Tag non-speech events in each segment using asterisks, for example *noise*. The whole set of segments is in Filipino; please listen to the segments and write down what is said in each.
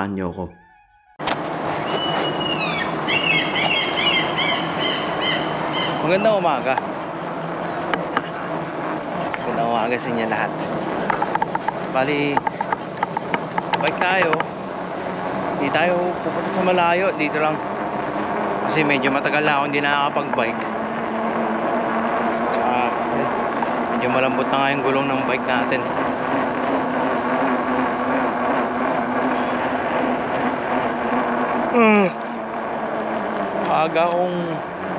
Samahan niyo ako. Magandang umaga. Magandang umaga sa inyo lahat. Bali, bike tayo. Hindi tayo pupunta sa malayo. Dito lang. Kasi medyo matagal na ako hindi nakakapag-bike. Tsaka, medyo malambot na nga yung gulong ng bike natin. Maaga akong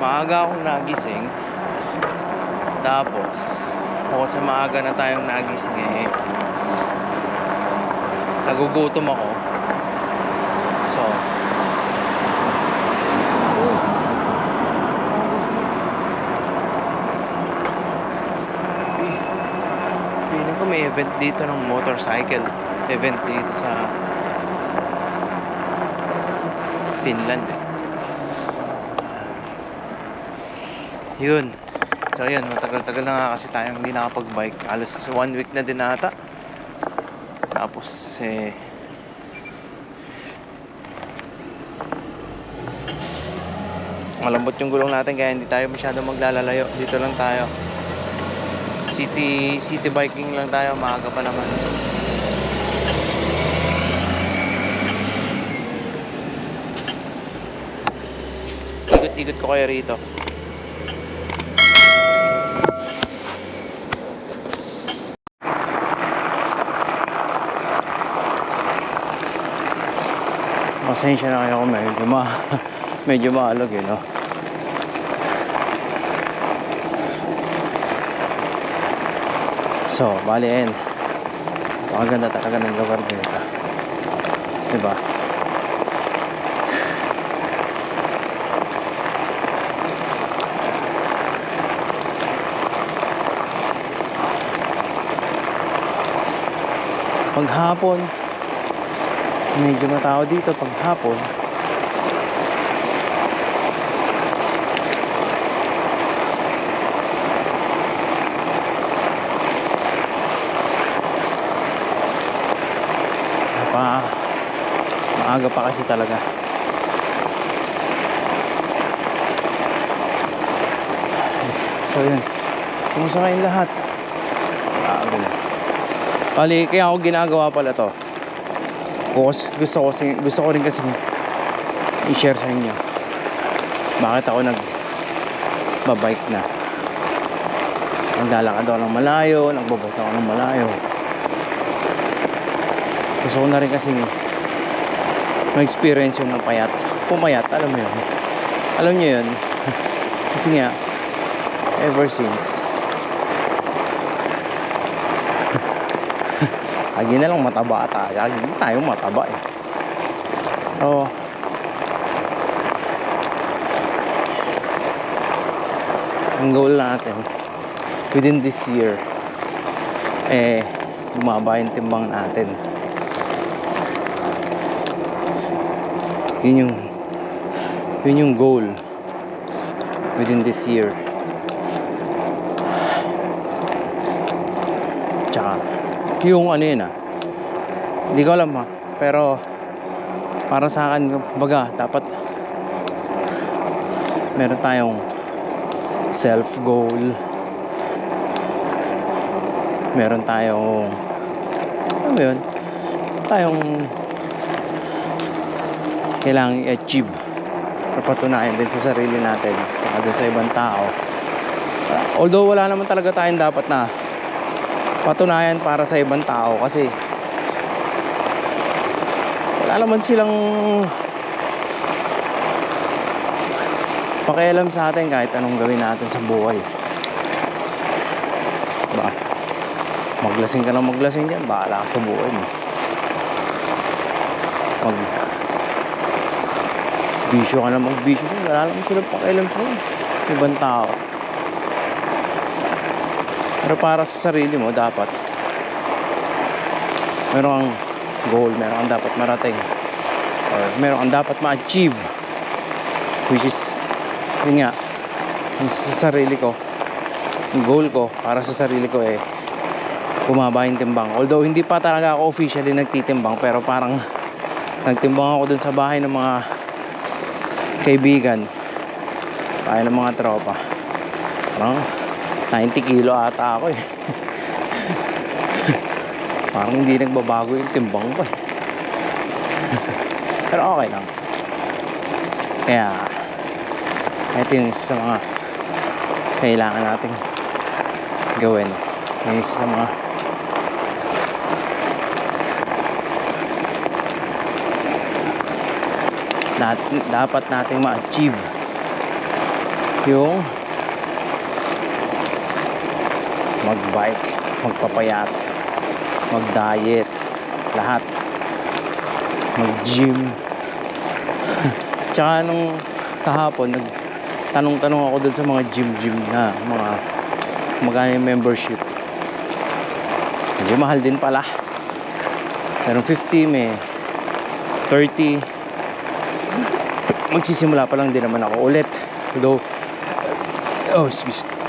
maaga akong nagising. Tapos bukod sa maaga na tayong nagising eh nagugutom ako. So Fe- feeling ko may event dito ng motorcycle. Event dito sa Finland Yun. So yun, matagal-tagal na nga kasi tayong hindi nakapag-bike. Halos one week na din ata. Tapos eh... Malambot yung gulong natin kaya hindi tayo masyado maglalalayo. Dito lang tayo. City city biking lang tayo, maaga pa naman. Ikot-ikot ko kayo rito. Pasensya na kayo kung medyo ma *laughs* medyo maalog eh, no? So, bali ayun. Maganda talaga ng lugar dito. Diba? Paghapon, medyo matao dito paghapon. Pa, maaga pa kasi talaga. So yun. Kumusta kayong lahat? Na. Bali, kaya ako ginagawa pala to. Gusto, ko, gusto ko rin kasi i-share sa inyo. Bakit ako nag babike na. Naglalakad ako ng malayo, nagbabike ako ng malayo. Gusto ko na rin kasi ma-experience yung ng payat. Pumayat, alam mo yun. Alam niyo yun. *laughs* kasi nga, ever since, Lagi na lang mataba tayo. Lagi tayo mataba eh. Oo. Ang goal natin within this year eh bumaba yung timbang natin. Yun yung yun yung goal within this year. Tsaka yung ano yun ah. Hindi ko alam ha pero para sa akin baga dapat meron tayong self goal meron tayong ano yun tayong kailangang i-achieve para patunayan din sa sarili natin at sa ibang tao. Although wala naman talaga tayong dapat na patunayan para sa ibang tao kasi wala naman silang pakialam sa atin kahit anong gawin natin sa buhay. Ba maglasing ka lang maglasing dyan bahala sa buhay mo. Mag bisyo ka lang magbisyo wala naman silang pakialam sa ibang tao pero para sa sarili mo, dapat meron kang goal, meron kang dapat marating. Or meron kang dapat ma-achieve. Which is, yun nga, sa sarili ko, yung goal ko para sa sarili ko eh, bumaba yung timbang. Although hindi pa talaga ako officially nagtitimbang pero parang nagtimbang ako dun sa bahay ng mga kaibigan. Bahay ng mga tropa. Parang 90 kilo ata ako eh. *laughs* parang hindi nagbabago yung timbang ko eh. *laughs* pero okay lang. Kaya ito yung isa sa mga kailangan nating gawin. Yung isa sa mga nat dapat nating ma-achieve yung mag-bike, magpapayat, mag-diet, lahat. Mag-gym. *laughs* Tsaka nung kahapon, nagtanong-tanong ako dun sa mga gym-gym na mga magkano yung membership. Medyo mahal din pala. Merong 50, may 30. Magsisimula pa lang din naman ako ulit. Though, oh, excuse.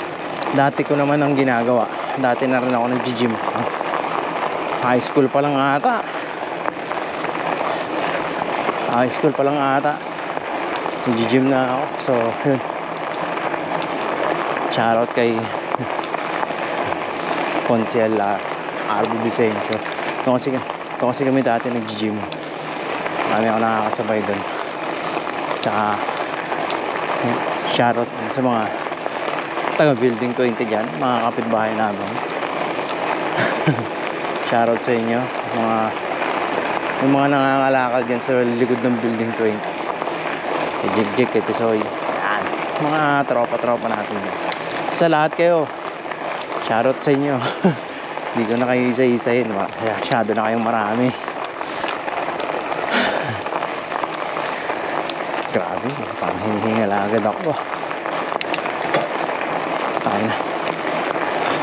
Dati ko naman ang ginagawa. Dati na rin ako nag-gym. High school pa lang ata. High school pa lang ata. Nag-gym na ako. So, yun. Shoutout kay *laughs* Consiel Arbo Vicencio. Ito kasi, ito kasi kami dati nag-gym. Marami ako nakakasabay doon. Tsaka, shoutout sa mga taga building 20 dyan, mga kapitbahay namin. *laughs* shoutout sa inyo, mga yung mga nangangalakal dyan sa likod ng building 20. Kay Jig Jig, kay Tisoy. Yan. Mga tropa-tropa natin yan. Sa lahat kayo, shoutout sa inyo. *laughs* Hindi ko na kayo isa-isahin. Masyado na kayong marami. *sighs* Grabe, parang hinihingal agad ako. Tayo na.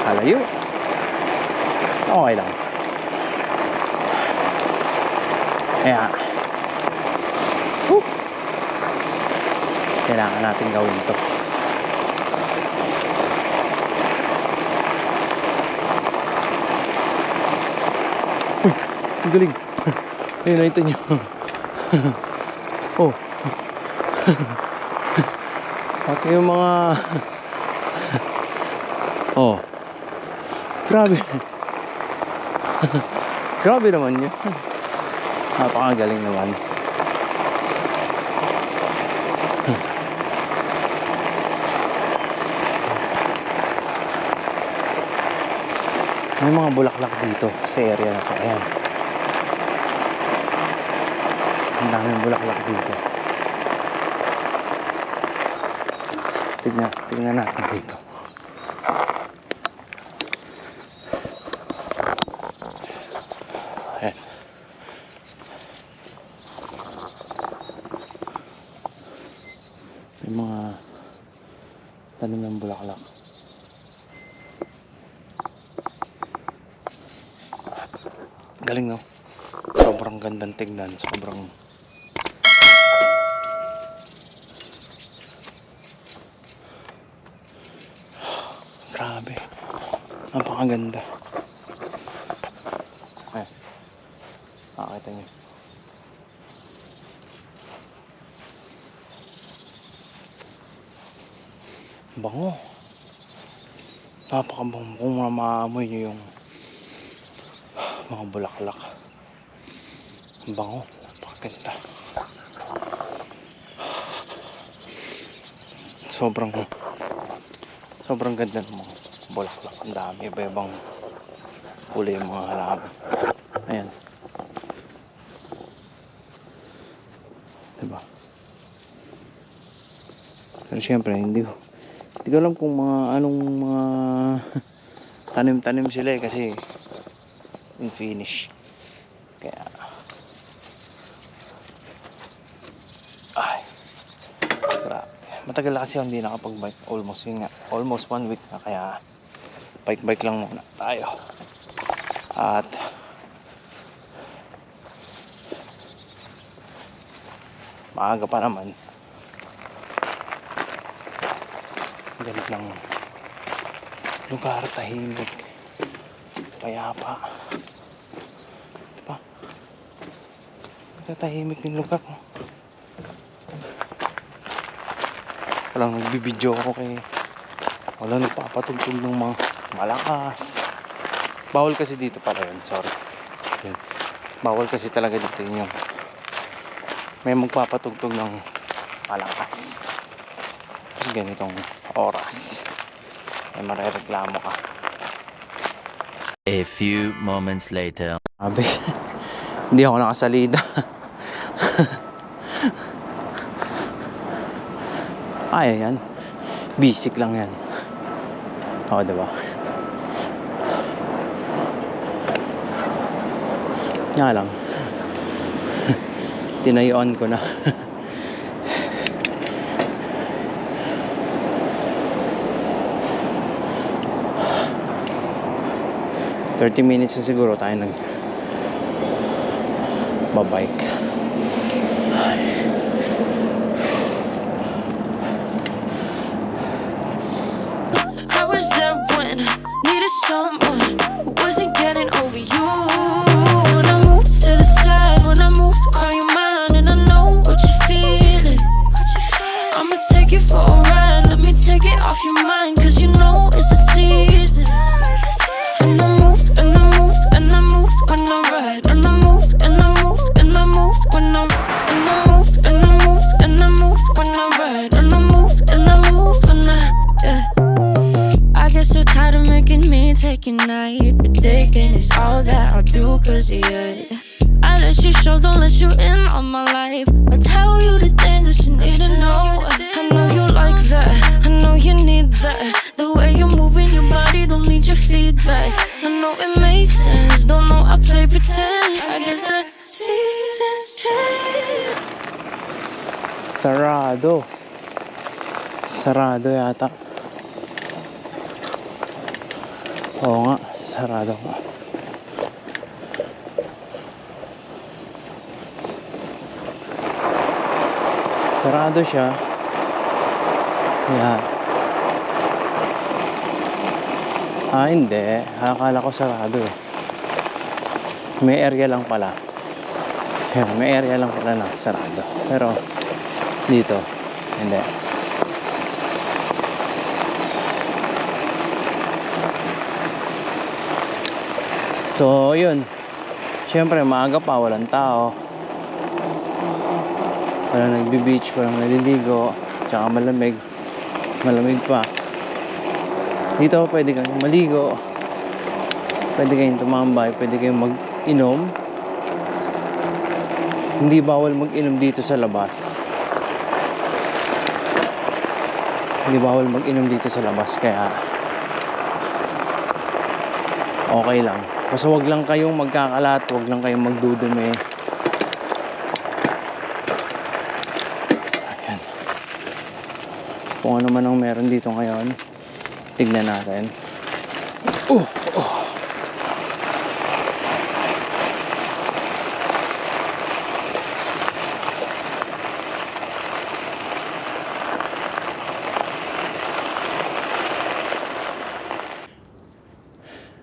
Kalayo. Okay lang. Kaya, whew, kailangan natin gawin to. Uy, ang galing. *laughs* Ayun, nakita niyo. *laughs* oh. *laughs* Pati yung mga... oh. Grabe. *laughs* Grabe naman yun. Napakagaling naman. *laughs* May mga bulaklak dito sa area na to. Ayan. Ang daming bulaklak dito. Tignan, tignan natin dito. Ayan. May mga tanim ng bulaklak. Galing no? Sobrang gandang tignan. Sobrang *sighs* Grabe. Napakaganda. Ay. Nakakita niyo. Bango. Napakabango kung maamoy niyo yung mga bulaklak. Ang Bango. Napakaganda. Sobrang sobrang ganda ng mga bulaklak. Ang dami. Iba-ibang kulay yung mga halaman. Ayan. Diba? Pero syempre, hindi ko hindi ko alam kung mga anong mga *laughs* tanim-tanim sila eh kasi yung finish. Kaya ay grabe. Matagal na kasi hindi nakapag-bike. Almost yun nga. Almost one week na kaya bike-bike lang muna tayo. At maaga pa naman. Galit ng lugar tahimik. Payapa. Pa. Tatahimik yung lugar ko. Walang nagbibideo ako kay walang nagpapatugtog ng mga malakas. Bawal kasi dito pala yun, sorry. Yun. Bawal kasi talaga dito yun yung may magpapatugtog ng malakas. Kasi ganitong oras. Ay marereklamo ka. A few moments later. Sabi, *laughs* hindi ako nakasalida. *laughs* Ay, yan. Basic lang yan. Oo, diba? Nga lang. *laughs* Tinayuan ko na. Thirty minutes na siguro tayo nag babike. Of you I let you show, don't let you in on my life. I tell you the things that you need to know. I know you like that, I know you need that. The way you're moving your body, don't need your feedback. I know it makes sense, don't know I play pretend I guess that seasons change. Sarado. Sarado yata. Oo nga, sarado nga. Sarado siya. Kaya... Ah, hindi. Akala ko sarado eh. May area lang pala. Ayun, may area lang pala na sarado. Pero, dito, hindi. So, yun. Siyempre, maaga pa, walang tao. Walang nagbi-beach, walang naliligo. Tsaka malamig. Malamig pa. Dito, pwede kang maligo. Pwede kayong tumambay. Pwede kayong mag-inom. Hindi bawal mag-inom dito sa labas. Hindi bawal mag-inom dito sa labas. Kaya, okay lang. Basta wag lang kayong magkakalat, wag lang kayong magdudumi. Kung ano man ang meron dito ngayon, tignan natin. Oh, oh.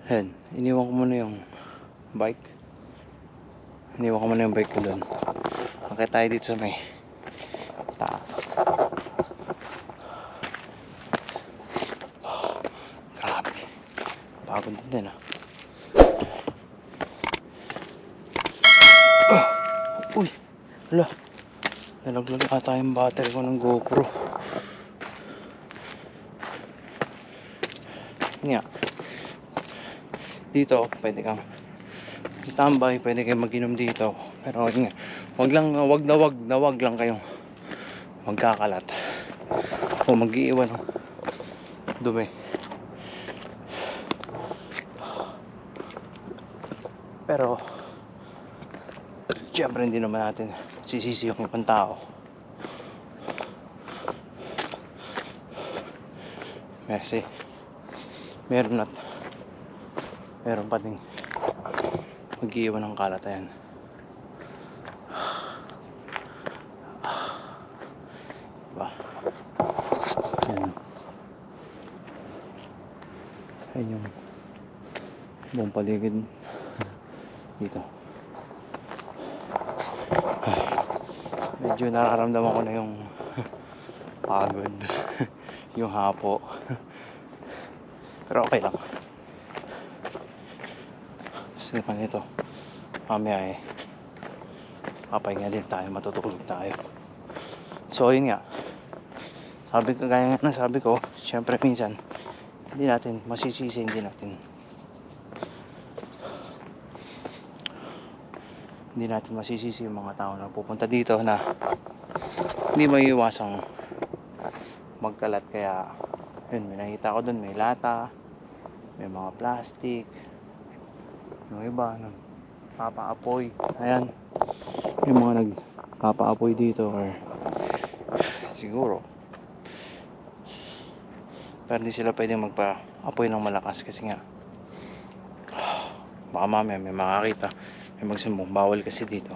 Ayan, iniwan ko muna yung bike. Iniwan ko muna yung bike ko doon. Akit tayo dito sa may taas. Grabe. Pagod din din ah. Ah! Uy! Hala. Nalaglag ata yung battery ko ng GoPro. Nga dito pwede kang tambay pwede kayong mag-inom dito pero yun nga wag lang wag na wag na wag lang kayong magkakalat o mag-iiwan dumi pero syempre hindi naman natin sisisi yung ibang tao. Kasi meron at meron pa ding mag-iiwan ng kalatayan diba? Yan yan yung buong paligid dito. Medyo nararamdaman ko na yung *laughs* pagod. *laughs* Yung hapo. Pero okay lang. Kasi naman ito. Mamaya eh papahinga din tayo matutulog tayo. So yun nga. Sabi ko gaya nga ng sabi ko syempre minsan hindi natin masisisi hindi natin hindi natin masisisi yung mga tao na pupunta dito na hindi may iwasang magkalat. Kaya yun may nakita ko dun may lata may mga plastic yung iba nag papaapoy. Ayan yung mga nagpapaapoy dito or siguro. Pero hindi sila pwedeng magpa-apoy ng malakas kasi nga *sighs* baka mamaya may makakita may magsumbong bawal kasi dito.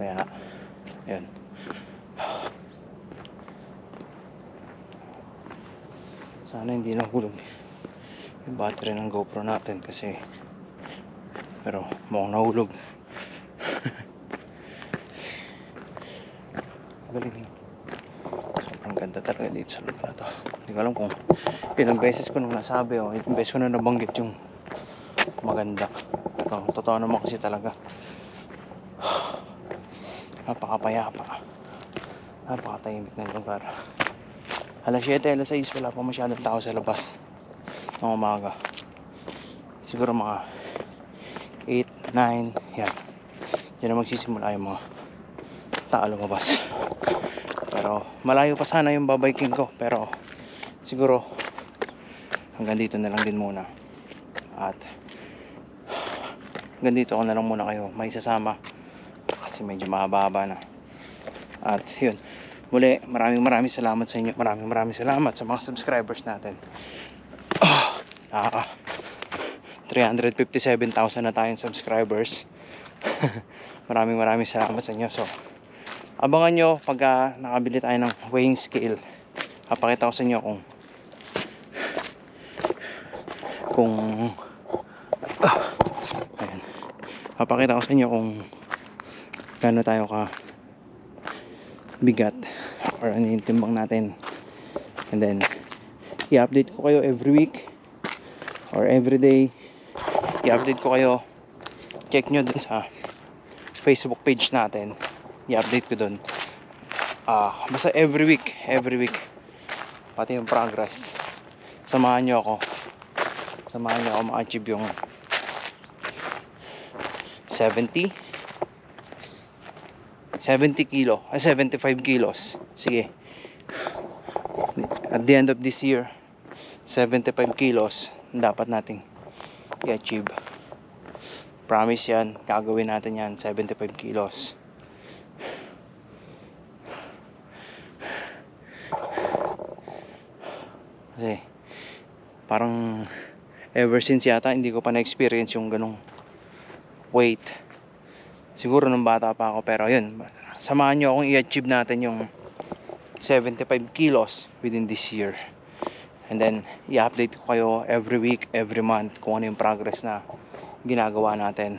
Kaya yun sana hindi nahulog. Yung battery ng GoPro natin kasi pero mukhang nahulog. *laughs* Galing sobrang ganda talaga dito sa lugar na to. Hindi ko alam kung ilang beses ko nung nasabi o ilang beses ko na nabanggit yung maganda. Pero totoo naman kasi talaga. Napakapayapa. Napakatahimik ng lugar. Alas 7 alas 6 wala pa masyadong tao sa labas. Ng umaga. Siguro mga 8, 9 yan. Yan na magsisimula yung mga tao lumabas. Pero malayo pa sana yung babiking ko. Pero siguro hanggang dito na lang din muna. At hanggang dito ko na lang muna kayo. May sasama. Kasi medyo mahaba-haba na. At yun. Muli maraming maraming salamat sa inyo. Maraming maraming salamat sa mga subscribers natin. Ah, ah, 357,000 na tayong subscribers. *laughs* Maraming maraming salamat sa inyo. So abangan nyo pagka nakabili tayo ng weighing scale. Papakita ko sa inyo kung kung ah, papakita ko sa inyo kung gaano tayo ka bigat or ano yung timbang natin. And then i-update ko kayo every week or every day. I-update ko kayo. Check nyo dun sa facebook page natin. I-update ko dun. Ah basta every week every week. Pati yung progress. Samahan nyo ako. Samahan nyo ako ma-achieve yung 70 70 kilo ay 75 kilos. Sige. At the end of this year 75 kilos dapat nating i-achieve. Promise yan gagawin natin yan 75 kilos. Kasi parang ever since yata hindi ko pa na-experience yung ganong weight siguro nung bata pa ako pero yun samahan nyo akong i-achieve natin yung 75 kilos within this year. And then i-update ko kayo every week every month kung ano yung progress na ginagawa natin.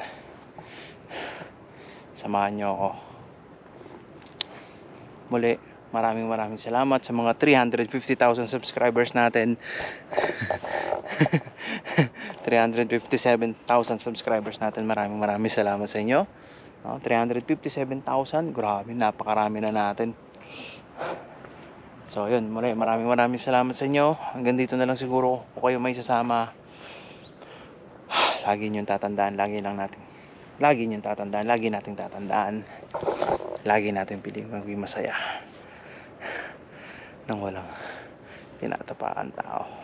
Samahan nyo ako. Muli maraming maraming salamat sa mga 350,000 subscribers natin *laughs* 357,000 subscribers natin. Maraming maraming salamat sa inyo. No, 357,000 grabe napakarami na natin. So yun maraming maraming salamat sa inyo. Hanggang dito na lang siguro kung kayo may sasama. *sighs* Lagi nyo tatandaan lagi lang natin lagi nyo tatandaan lagi nating tatandaan. Lagi natin piling maging masaya. Nang walang tinatapaan tao